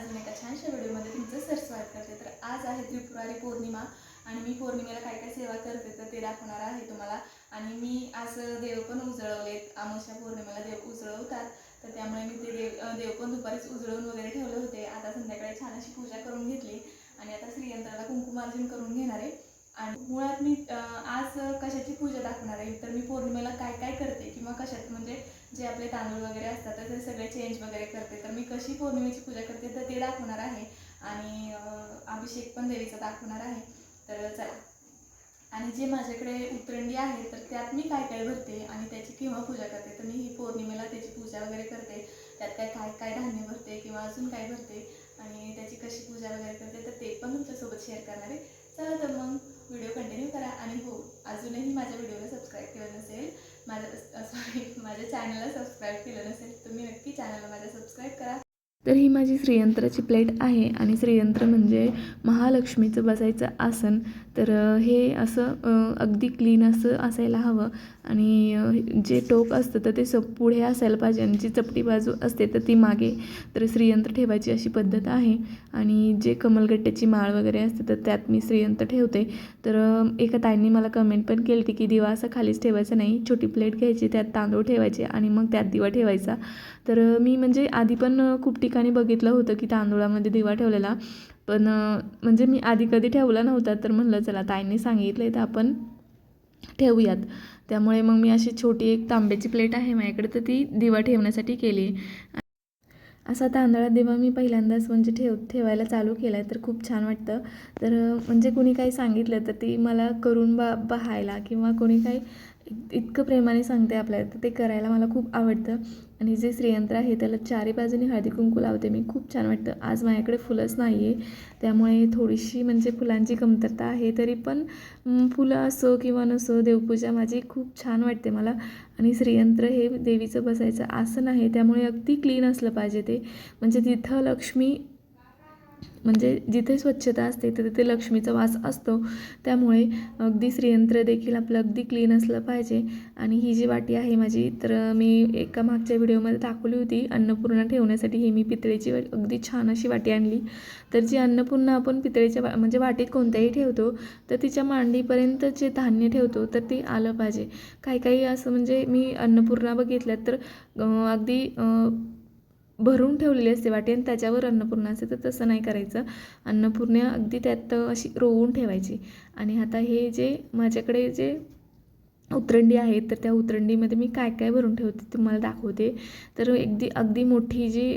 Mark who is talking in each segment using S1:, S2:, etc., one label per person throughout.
S1: अजून
S2: एका छानशा व्हिडिओमध्ये तुमचं सर स्वागत करते. तर आज आहे त्रिपुरारी पौर्णिमा आणि मी
S1: पौर्णिमेला
S2: काय काय सेवा करते तर ते दाखवणार आहे तुम्हाला. आणि मी आज
S1: देव पण उजळवलेत. आमोशा पौर्णिमेला देव उजळवतात. तर त्यामुळे मी ते देव देव पण दुपारीच उजळवून वगैरे ठेवले होते. आता संध्याकाळी छान अशी पूजा करून घेतली. आणि आता श्रीयंत्राला कुंकुमार्जन करून घेणार आहे. आणि मुळात मी आज कशाची पूजा दाखवणार आहे? तर मी पौर्णिमेला काय काय करते किंवा कशात? म्हणजे जे आपले तांदूळ वगैरे असतात तर ते सगळे चेंज वगैरे करते. तर मी कशी पौर्णिमेची पूजा करते तर ते दाखवणार आहे. आणि अभिषेक पण देवीचा दाखवणार आहे. तर चला. आणि जे माझ्याकडे उतरंडी आहे तर त्यात मी काय काय भरते आणि त्याची केव्हा पूजा करते? तर मी ही पौर्णिमेला त्याची पूजा वगैरे करते. त्यात काय काय काय धान्य भरते किंवा अजून काय भरते? आणि त्याची कशी पूजा वगैरे करते तर ते पण तुमच्यासोबत शेअर करणार आहे. चला तर मग. व्हिडिओ कंटिन्यू करा आणि हो अजूनही माझ्या व्हिडिओला सबस्क्राईब केलं नसेल माझ्या सॉरी माझ्या चॅनलला सबस्क्राईब केलं नसेल तुम्ही नक्की चॅनलला माझ्या सबस्क्राईब करा.
S2: तर ही माझी श्रीयंत्राची प्लेट आहे आणि श्रीयंत्र म्हणजे महालक्ष्मीचं बसायचं आसन. तर हे असं अगदी क्लीन असं असायला हवं. आणि जे टोक असतं तर ते स पुढे असायला पाहिजे आणि जी चपटी बाजू असते तर ती मागे तर श्रीयंत्र ठेवायची अशी पद्धत आहे. आणि जे कमलगट्ट्याची माळ वगैरे असते तर त्यात मी श्रीयंत्र ठेवते. तर एका ताईंनी मला कमेंट पण केली होती की दिवा असं खालीच ठेवायचा नाही. छोटी प्लेट घ्यायची त्यात तांदूळ ठेवायचे आणि मग त्यात दिवा ठेवायचा. तर मी म्हणजे आधी पण खूप ठिकाणी बघितलं होतं की तांदूळामध्ये दिवा ठेवलेला. पण म्हणजे मी आधी कधी ठेवला नव्हता तर म्हणलं चला ताईंनी सांगितलं आहे तर आपण ठेवूयात. त्यामुळे मग मी अशी छोटी एक तांब्याची प्लेट आहे माझ्याकडे तर ती दिवा ठेवण्यासाठी केली. असा तांदळात दिवा मी पहिल्यांदाच म्हणजे ठेव ठेवायला चालू केला आहे तर खूप छान वाटतं. तर म्हणजे कोणी काही सांगितलं तर ती मला करून बा पाहायला किंवा कोणी काही इतकं प्रेमाने सांगते आपल्याला तर ते करायला मला खूप आवडतं. आणि जे श्रीयंत्र आहे त्याला चारी बाजूने हळदी कुंकू लावते मी. खूप छान वाटतं. आज माझ्याकडे फुलंच नाही आहे त्यामुळे थोडीशी म्हणजे फुलांची कमतरता आहे तरी पण फुलं असो किंवा नसो देवपूजा माझी खूप छान वाटते मला. आणि श्रीयंत्र हे देवीचं बसायचं आसन आहे त्यामुळे अगदी क्लीन असलं पाहिजे ते. म्हणजे तिथं लक्ष्मी म्हणजे जिथे स्वच्छता असते तर तिथे लक्ष्मीचा वास असतो. त्यामुळे अगदी श्रीयंत्र देखील आपलं अगदी क्लीन असलं पाहिजे. आणि ही जी वाटी आहे माझी तर मी एका मागच्या व्हिडिओमध्ये दाखवली होती. अन्नपूर्णा ठेवण्यासाठी ही मी पितळेची वा- अगदी छान अशी वाटी आणली. तर जी अन्नपूर्णा आपण पितळेच्या वा म्हणजे वाटीत कोणत्याही ठेवतो तर तिच्या मांडीपर्यंत जे धान्य ठेवतो तर ते आलं पाहिजे. काही काही असं म्हणजे मी अन्नपूर्णा बघितल्यात तर अगदी भरून ठेवलेली असते वाटी आणि त्याच्यावर अन्नपूर्णा असते तर तसं नाही करायचं. अन्नपूर्णा अगदी त्यात अशी रोवून ठेवायची. आणि आता हे जे माझ्याकडे जे उतरंडी आहे तर त्या उतरंडीमध्ये मी काय काय भरून ठेवते तुम्हाला दाखवते. तर अगदी अगदी मोठी जी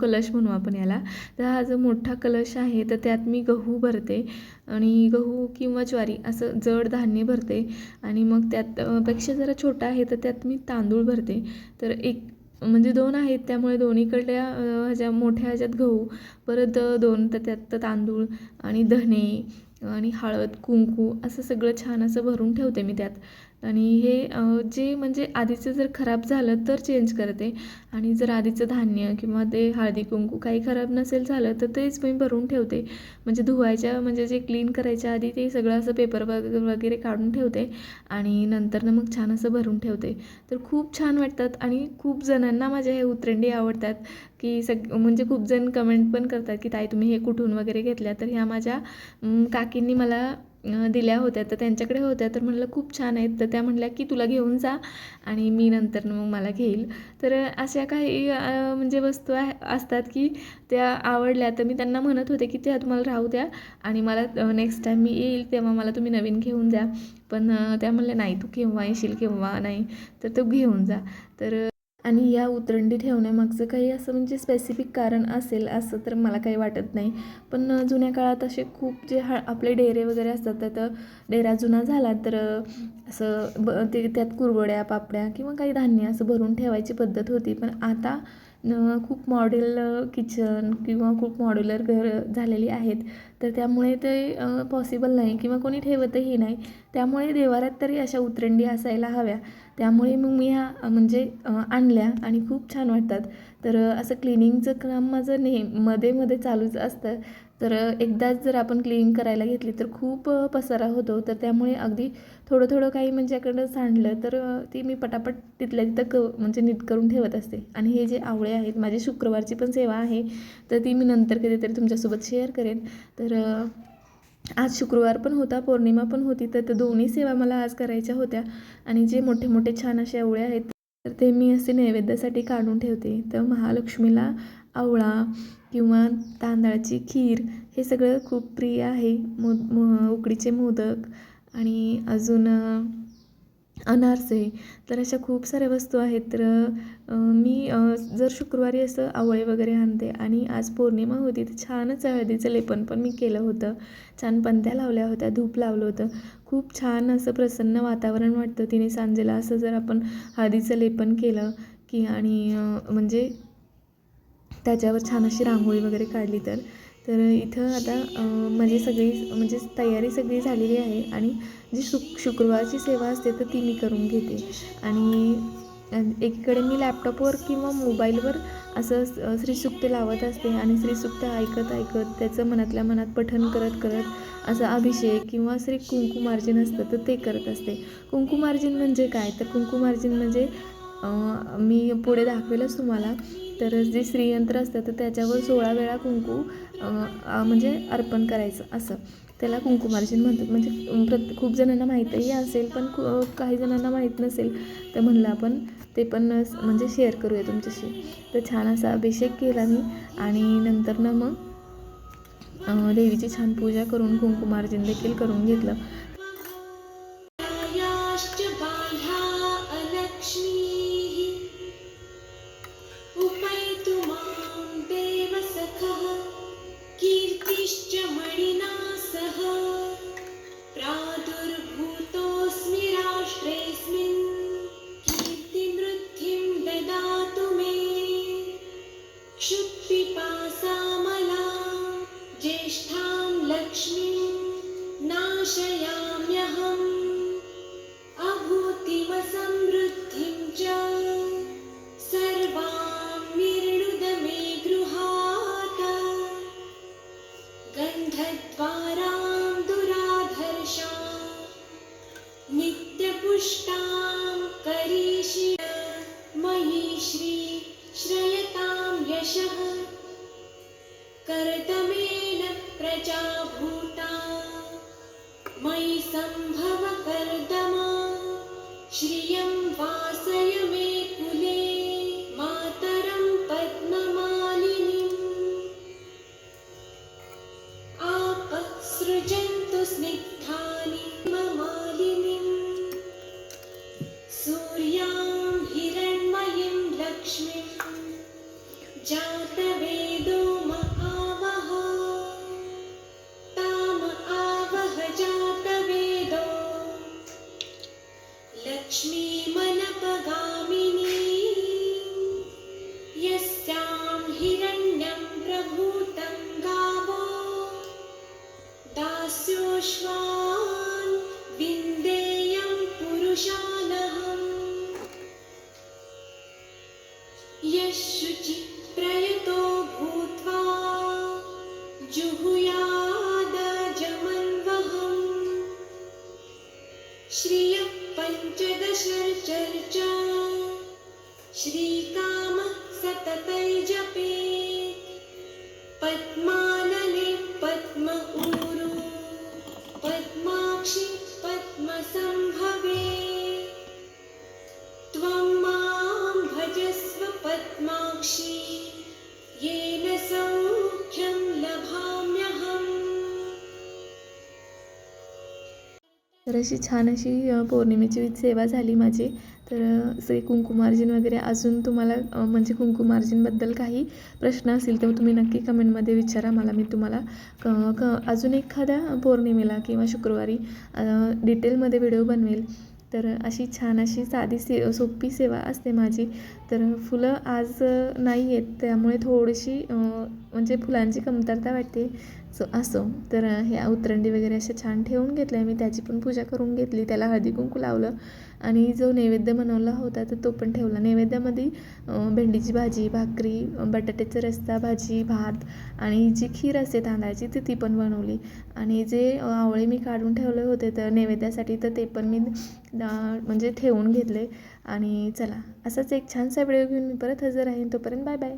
S2: कलश म्हणू आपण याला तर हा जो मोठा कलश आहे तर त्यात मी गहू भरते. आणि गहू किंवा ज्वारी असं जड धान्य भरते. आणि मग त्यात पेक्षा जरा छोटा आहे तर त्यात मी तांदूळ भरते. तर एक म्हणजे दोन आहेत त्यामुळे दोन्हीकडल्या ह्याच्या मोठ्या ह्याच्यात गहू परत दोन तर त्यात तांदूळ आणि धने आणि हळद कुंकू असं सगळं छान असं भरून ठेवते मी त्यात. आणि हे जे म्हणजे आधीचं जर खराब झालं तर चेंज करते. आणि जर आधीचं धान्य किंवा ते हळदी कुंकू काही खराब नसेल झालं तर तेच मी भरून ठेवते. म्हणजे धुवायच्या म्हणजे जे क्लीन करायच्या आधी ते सगळं असं पेपर वगैरे काढून ठेवते. आणि नंतर मग छान असं भरून ठेवते. तर खूप छान वाटतात आणि खूप जणांना माझ्या हे उतरंडी आवडतात. की सग म्हणजे खूप जण कमेंट पण करतात की ताई तुम्ही हे कुठून वगैरे घेतल्या? तर ह्या माझ्या काकींनी मला दिल्या होत्या तर त्यांच्याकडे होत्या तर म्हणलं खूप छान आहेत. तर त्या म्हणल्या की तुला घेऊन जा आणि मी नंतर मग मला घेईल. तर अशा काही म्हणजे वस्तू असतात की त्या आवडल्या तर मी त्यांना म्हणत होते की त्या तुम्हाला राहू द्या आणि मला नेक्स्ट टाईम मी येईल तेव्हा मला तुम्ही नवीन घेऊन द्या पण त्या म्हणल्या नाही तू केव्हा येशील केव्हा नाही तर तू घेऊन जा. तर आणि या उतरंडी ठेवण्यामागचं काही असं म्हणजे स्पेसिफिक कारण असेल असं तर मला काही वाटत नाही. पण जुन्या काळात असे खूप जे हा आपले डेरे वगैरे असतात त्यात डेरा जुना झाला तर असं ब ते त्यात कुरवड्या पापड्या किंवा काही धान्य असं भरून ठेवायची पद्धत होती. पण आता खूप मॉडेल किचन किंवा खूप मॉड्युलर घर झालेली आहेत. तर त्यामुळे ते पॉसिबल नाही किंवा कोणी ठेवतही नाही. त्यामुळे देवारात तरी अशा उतरंडी असायला हव्या. त्यामुळे मग मी ह्या म्हणजे आणल्या आणि खूप छान वाटतात. तर असं क्लिनिंगचं काम माझं नेहमध्ये मध्ये चालूच असतं. तर एकदाच जर आपण क्लीन करायला घेतली तर खूप पसारा होतो. तर त्यामुळे अगदी थोडं थोडं काही म्हणजे माझ्याकडं सांडलं तर ती मी पटापट तिथल्या तिथं क म्हणजे नीट करून ठेवत असते. आणि हे जे आवळे आहेत माझी शुक्रवारची पण सेवा आहे तर ती मी नंतर कधीतरी तुमच्यासोबत शेअर करेन. तर आज शुक्रवार पण होता पौर्णिमा पण होती तर त्या दोन्ही सेवा मला आज करायच्या होत्या. आणि जे मोठे मोठे छान असे आवळे आहेत तर ते मी असे नैवेद्यासाठी काढून ठेवते. तर महालक्ष्मीला आवळा किंवा तांदळाची खीर हे सगळं खूप प्रिय आहे. मो मो उकडीचे मोदक आणि अजून अनारसे. तर अशा खूप साऱ्या वस्तू आहेत. तर मी जर शुक्रवारी असं आवळे वगैरे आणते आणि आज पौर्णिमा होती तर छानच हळदीचं लेपन पण मी केलं होतं. छान पंत्या लावल्या होत्या धूप लावलं होतं. खूप छान असं प्रसन्न वातावरण वाटतं तिने सांजेला. असं जर आपण हळदीचं लेपन केलं की आणि म्हणजे त्याच्यावर छान अशी रांगोळी वगैरे काढली तर. तर इथं आता माझी सगळी म्हणजे तयारी सगळी झालेली आहे आणि जी शुक शुक्रवारची सेवा असते तर ती मी करून घेते. आणि एकीकडे मी लॅपटॉपवर किंवा मोबाईलवर असं श्रीसुक्त लावत असते आणि श्रीसुक्त ऐकत ऐकत त्याचं मनातल्या मनात पठण करत करत असं अभिषेक किंवा श्री कुंकुमार्जन असतं तर ते करत असते. कुंकुमार्जन म्हणजे काय? तर कुंकुमार्जन म्हणजे मी पुढे दाखवेलच तुम्हाला. तर जे श्रीयंत्र असतं तर त्याच्यावर सोळा वेळा कुंकू म्हणजे अर्पण करायचं असं. त्याला कुंकुमार्जन म्हणतात. म्हणजे प्रत खूप जणांना माहीतही असेल पण खू- काही जणांना माहीत नसेल तर म्हणलं आपण ते पण म्हणजे शेअर करूया तुमच्याशी. तर छान असा अभिषेक केला मी आणि नंतर ना मग देवीची छान पूजा करून कुंकुमार्जन देखील करून घेतलं.
S3: cheia श्रियं वासय पुरुषानहम्। यः प्रयतो भूत्वा जुहुयादजमन्वहम् श्रियः पञ्चदशर्चर्चा। श्रीकामः जपे पद्मा
S2: तर अशी छान अशी पौर्णिमेची सेवा झाली माझी. तर अ, श्री कुंकुमार्जन वगैरे अजून तुम्हाला म्हणजे कुंकुमार्जनबद्दल काही प्रश्न असतील तर तुम्ही नक्की कमेंटमध्ये विचारा मला. मी तुम्हाला क क अजून एखाद्या पौर्णिमेला किंवा शुक्रवारी डिटेलमध्ये व्हिडिओ बनवेल. तर अशी छान अशी साधी से सोपी सेवा असते माझी. तर फुलं आज नाही आहेत त्यामुळे थोडीशी म्हणजे फुलांची कमतरता वाटते. सो असो. तर हे उतरंडी वगैरे अशा छान ठेवून घेतल्या मी. त्याची पण पूजा करून घेतली. त्याला हळदी कुंकू लावलं. आणि जो नैवेद्य बनवला होता तर तो पण ठेवला. नैवेद्यामध्ये भेंडीची भाजी भाकरी बटाट्याचं बटाट्याचा रस्सा भाजी भात आणि जी खीर असते तांदळाची ती ती पण बनवली. आणि जे आवळे मी काढून ठेवले होते तर नैवेद्यासाठी तर ते पण मी म्हणजे ठेवून घेतले. आणि चला असाच एक छानसा व्हिडिओ घेऊन मी परत हजर राहीन तोपर्यंत बाय बाय.